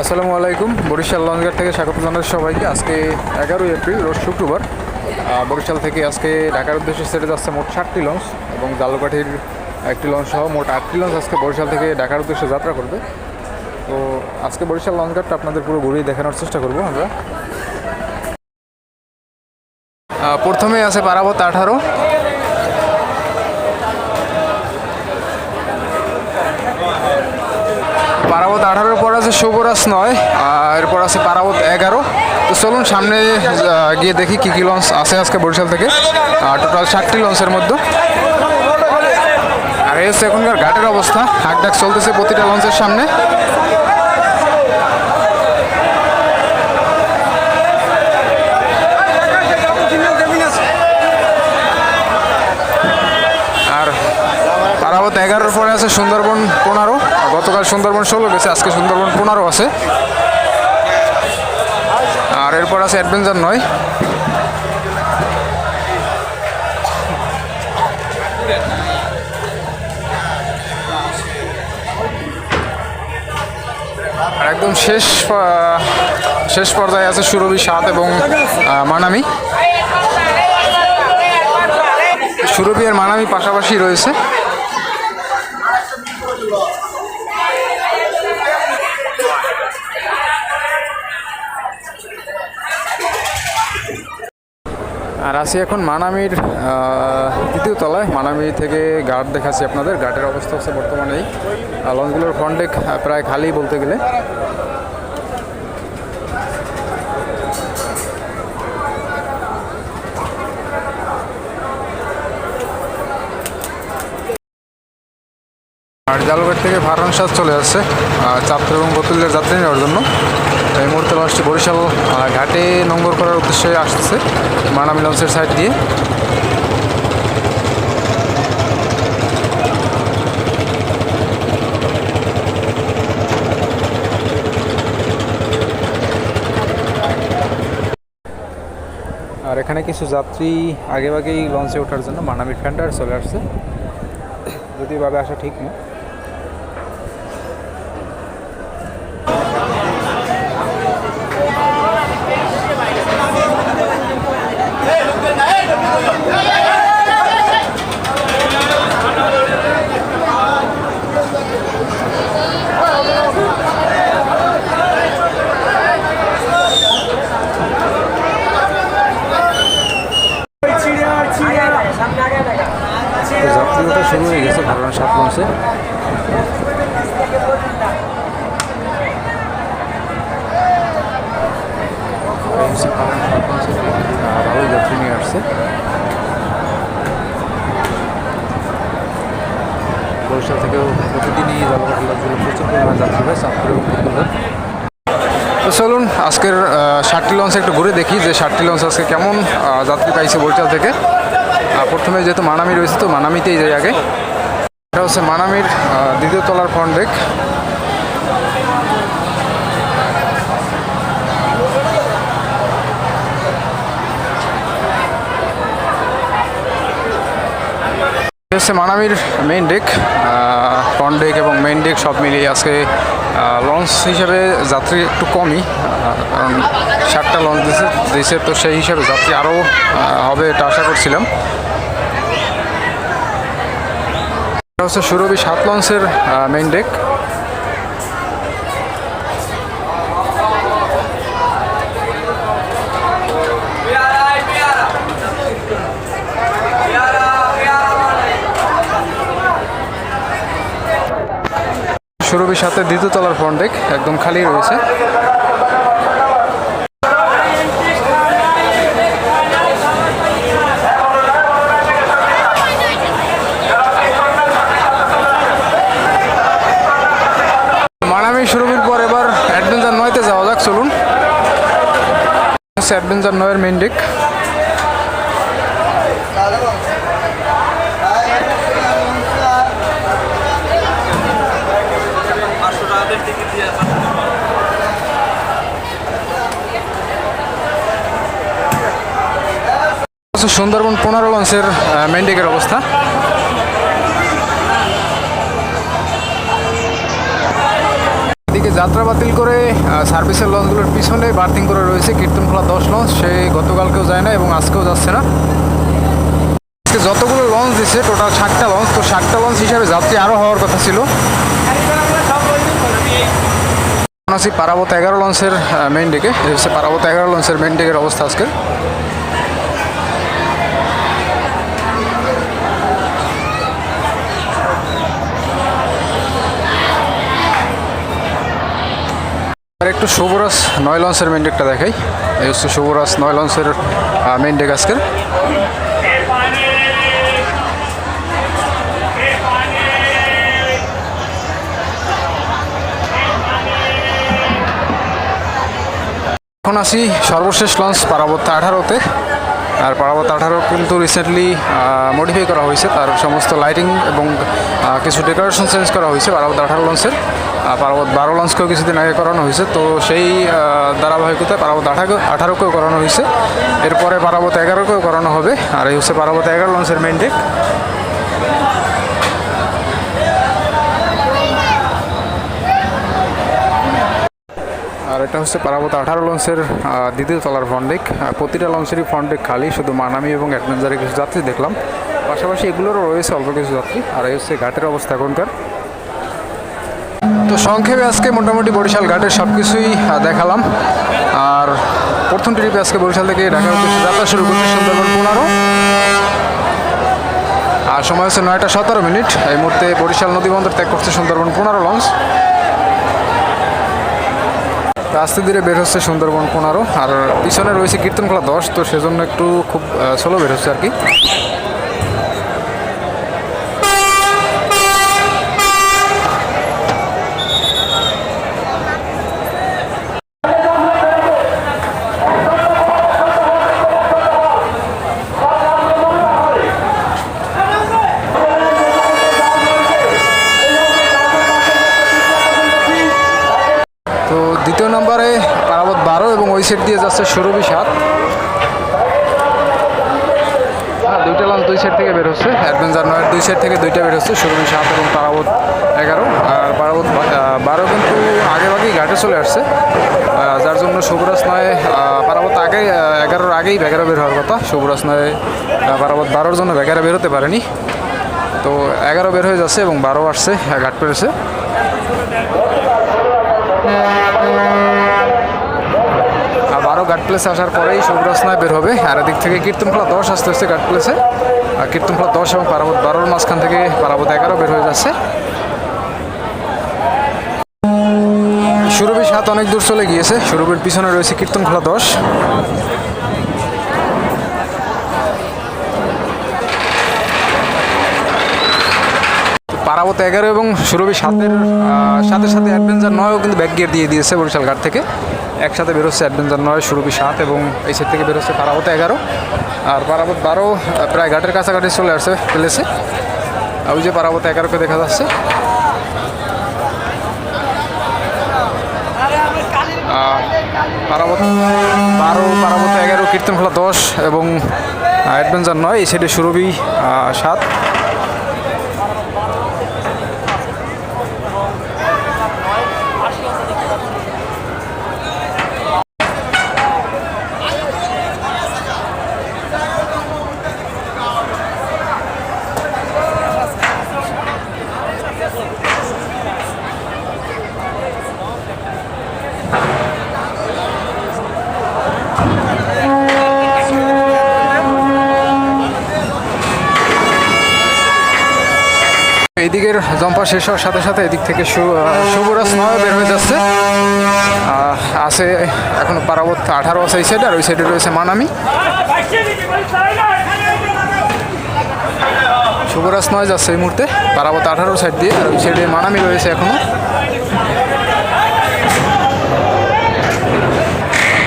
আসসালামু আলাইকুম। বরিশাল লঞ্চঘাট থেকে স্বাগত জানাই সবাইকে। আজকে এগারোই এপ্রিল, রোজ শুক্রবার। বরিশাল থেকে আজকে ঢাকার উদ্দেশ্যে সেরে যাচ্ছে মোট ষাটটি লঞ্চ এবং জালুকাঠির একটি লঞ্চ সহ মোট আটটি লঞ্চ আজকে বরিশাল থেকে ঢাকার উদ্দেশ্যে যাত্রা করবে। তো আজকে বরিশাল লঞ্চঘাটটা আপনাদের পুরো ঘুরিয়ে দেখানোর চেষ্টা করব আমরা। প্রথমে আছে পারাবত আঠারো পারাবত আঠারোর পর আছে শুভরাজ নয় এরপর আছে পারাবত এগারো। তো চলুন সামনে গিয়ে দেখি কী কী লঞ্চ আছে আজকে বরিশাল থেকে। টোটাল ষাটটি লঞ্চের মধ্যে। আর এই হচ্ছে এখনকার ঘাটের অবস্থা। হাক ডাক চলতেছে প্রতিটা লঞ্চের সামনে। আর পারাবত এগারোর পরে আছে সুন্দরবন পনেরো। গতকাল সুন্দরবন ষোলো গেছে আজকে সুন্দরবন পনেরো আছে। আর এরপর আছে অ্যাডভেঞ্চার নয়। একদম শেষ শেষ পর্যায়ে আছে সুরভি সাত এবং মানামি। সুরভি আর মানামি পাশাপাশি রয়েছে। আর আছি এখন মানামির তৃতীয় তলায়। মানামি থেকে গার্ড দেখাচ্ছি আপনাদের। গার্ডের অবস্থা হচ্ছে বর্তমানে এই লঞ্চগুলোর ফন্ডেক প্রায় খালি বলতে গেলে। জালুঘাট থেকে ভারন সাজ চলে আসছে চাঁদপুর এবং বোতলের যাত্রী নেওয়ার জন্য। এই মুহূর্তে লঞ্চটি বরিশাল ঘাটে নোংর করার উদ্দেশ্যে আসতেছে মানামি লঞ্চের সাইড দিয়ে। আর এখানে কিছু যাত্রী আগেভাগেই লঞ্চে ওঠার জন্য মানামি ফ্যান্ডার চলে আসছে। যদি ভাবে আসা ঠিক না যাত্রী শুরু হয়ে গেছে ভারণ সাত ভালোই যাত্রী নিয়ে আসছে। বরিশাল থেকেও প্রতিদিনই প্রচুর পরিমাণে যাত্রী হয় চাঁদপুর এবং তো চলুন আজকের ষাটটি লঞ্চ একটু ঘুরে দেখি যে ষাটটি লঞ্চ আজকে কেমন যাত্রী পাইছে বরিশাল থেকে। প্রথমে যেহেতু মানামি রয়েছে তো মানামিতেই যাই আগে। এটা হচ্ছে মানামির দ্বিতীয় তলার ফ্রন্ট ডেক হচ্ছে মানামির মেইন ডেক ফ্রন্ট ডেক এবং মেইন ডেক সব মিলিয়ে আজকে লঞ্চ হিসেবে যাত্রী একটু কমই কারণ ষাটটা লঞ্চ দিয়েছে তো সেই হিসাবে যাত্রী আরও হবে এটা আশা করছিলাম। এটা হচ্ছে সুরভি সাত লঞ্চের মেইন ডেক সুরভি সাথে দ্বিতীয় তলার ফ্রন্ট ডেক একদম খালি রয়েছে মানামি সুরভির পর এবার অ্যাডভেঞ্চার নয়তে যাওয়া যাক চলুন হচ্ছে অ্যাডভেঞ্চার নয়ের মেইন ডেক সুন্দরবন পনেরো লঞ্চের মেন্ডিকের অবস্থা। যাত্রা বাতিল করে সার্ভিসের লঞ্চগুলোর পিছনে বার্থিং করে রয়েছে কীর্তনখোলা দশ লঞ্চ। সে গতকালকেও যায় না এবং আজকেও যাচ্ছে না। আজকে যতগুলো লঞ্চ দিচ্ছে টোটাল ষাটটা লঞ্চ। তো ষাটটা লঞ্চ হিসাবে যাত্রী আরও হওয়ার কথা ছিল। আছি পারাবত এগারো লঞ্চের মেইন ডেকে পারাবত এগারো লঞ্চের মেইন ডেকের অবস্থা আজকে। একটু শুভরাজ নয় লঞ্চের মেইন ডেকটা দেখাই। এই হচ্ছে শুভরাজ নয় লঞ্চের মেইন ডেক আজকের। এখন আসি সর্বশেষ লঞ্চ পারাবত্য আঠারোতে। আর পারাবত আঠারো কিন্তু রিসেন্টলি মডিফাই করা হয়েছে। তার সমস্ত লাইটিং এবং কিছু ডেকোরেশন চেঞ্জ করা হয়েছে পারাবত আঠারো লঞ্চের। পারাবত বারো লঞ্চকেও কিছুদিন আগে করানো হয়েছে। তো সেই ধারাবাহিকতায় পারাবত আঠারো আঠারোকেও করানো হয়েছে। এরপরে পারাবত এগারোকেও করানো হবে। আর এই হচ্ছে পারাবত এগারো লঞ্চের মেইন ডেক আর এটা হচ্ছে পারাবত আঠারো লঞ্চের দ্বিতীয় তলার ফন্ডেক প্রতিটা লঞ্চেরই ফন্ডেক খালি, শুধু মানামি এবং অ্যাডভেঞ্চারে কিছু যাত্রী দেখলাম। পাশাপাশি এগুলোরও রয়েছে অল্প কিছু যাত্রী। আর এই হচ্ছে ঘাটের অবস্থা এখনকার। তো সংক্ষেপে আজকে মোটামুটি বরিশাল ঘাটের সব কিছুই দেখালাম। আর প্রথম ট্রিপে আজকে বরিশাল থেকে ঢাকার উদ্দেশ্যে যাত্রা শুরু করছে সুন্দরবন পনেরো। আর সময় হচ্ছে নয়টা সতেরো মিনিট। এই মুহূর্তে বরিশাল নদী বন্দর ত্যাগ করছে সুন্দরবন পনেরো লঞ্চ। আস্তে ধীরে বের হচ্ছে সুন্দরবন পনেরো। আর পিছনে রয়েছে কীর্তনখোলা দশ, তো সেজন্য একটু খুব স্লো বের হচ্ছে আর কি। তো দ্বিতীয় নম্বরে পারাবত বারো এবং ওই সেট দিয়ে যাচ্ছে সুরভি সাত। হ্যাঁ দুইটা লঞ্চ দুই সেট থেকে বের হচ্ছে। অ্যাডভেঞ্চার নয়ের দুই সেট থেকে দুইটা বের হচ্ছে সুরভি সাত এবং পারাবত এগারো। আর পারাবত বারো কিন্তু আগে আগেই ঘাটে চলে আসছে। যার জন্য শুভরাজ নয় পারাবত আগে এগারোর আগেই বেগারা বের হওয়ার কথা। শুভরাজ নয় পারাবত বারোর জন্য বেগারা বের হতে পারেনি। তো এগারো বের হয়ে যাচ্ছে এবং বারো আসছে আহ, ঘাট পেরেছে। বারো গার্ড প্লেসে আসার পরেই সৌরাসনায় নয় বের হবে। আর এদিক থেকে কীর্তনখোলা দশ আসতে আসতে গার্ড প্লেসে আর কীর্তনখোলা দশ এবং পারাবত বারোর মাঝখান থেকে পারাবত এগারো বের হয়ে যাচ্ছে। সুরভির সাত অনেক দূর চলে গিয়েছে। সুরভির পিছনে রয়েছে কীর্তনখোলা দশ। পারাবত এগারো এবং সুরভি সাতের সাথে সাথে অ্যাডভেঞ্চার নয়ও কিন্তু ব্যাক গিয়ার দিয়ে দিয়েছে বরিশাল ঘাট থেকে। একসাথে বেরোচ্ছে অ্যাডভেঞ্চার নয়, সুরভি সাত এবং এই সেট থেকে বেরোচ্ছে পারাবত এগারো। আর পারাবত বারো প্রায় ঘাটের কাছাকাছি চলে আসছে, ফেলেছে। ওই যে পারাবত এগারোকে দেখা যাচ্ছে। পারাবত বারো পারাবত এগারো, কীর্তনখোলা দশ এবং অ্যাডভেঞ্চার নয়, এই সাইডে সুরভি সাত। এইদিকের জম্পা শেষ হওয়ার সাথে সাথে এদিক থেকে শুভরাজ নয় বের হয়ে যাচ্ছে। আছে এখন পারাবত আঠারো আছে এই সাইডে আর ওই সাইডে রয়েছে মানামি। শুভরাজ নয় যাচ্ছে এই মুহূর্তে পারাবত আঠারো সাইড দিয়ে, আর ওই সাইডে মানামি রয়েছে এখনও।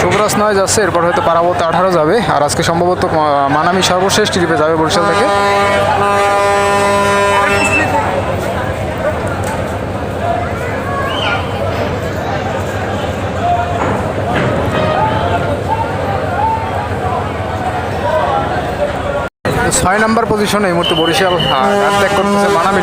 শুভরাজ নয় যাচ্ছে, এরপর হয়তো পারাবত আঠারো যাবে, আর আজকে সম্ভবত মানামি সর্বশেষ ট্রিপে যাবে বরিশাল থেকে। ছয় নম্বর পজিশনে এই মুহূর্তে বরিশাল ত্যাগ করতেছে মানামি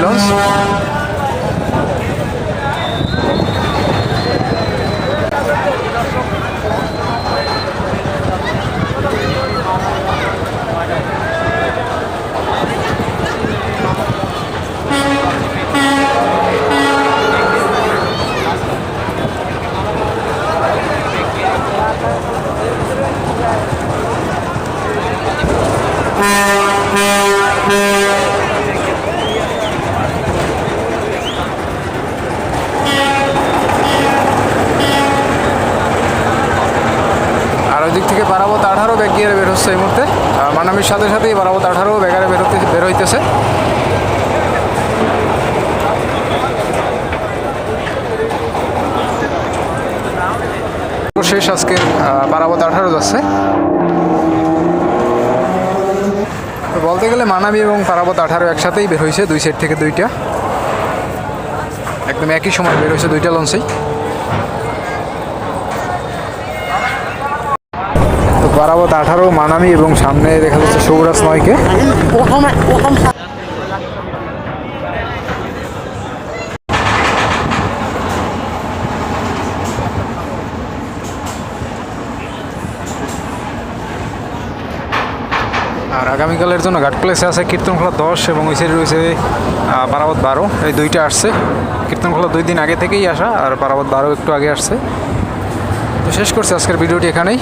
গিয়ারে বের হচ্ছে এই মুহূর্তে। মানামির সাথে সাথেই বারাবত আঠারো বেগারে বের হতে বের হইতেছে। শেষ আজকে বারাবত আঠারো যাচ্ছে। বলতে গেলে মানাবি এবং পারাবত আঠারো একসাথেই বের হয়েছে দুই সাইড থেকে দুইটা। একদম একই সময় বের হয়েছে দুইটা লঞ্চেই তো বারাবত আঠারো, মানামি এবং সামনে দেখা যাচ্ছে সৌরাজ নয়কে। আর আগামীকালের জন্য ঘাট প্লেসে আছে কীর্তনখোলা দশ এবং ওই সাইডে রয়েছে পারাবত বারো। এই দুইটা আসছে। কীর্তনখোলা দুই দিন আগে থেকেই আসা, আর পারাবত বারো একটু আগে আসছে। তো শেষ করছি আজকের ভিডিওটি এখানেই।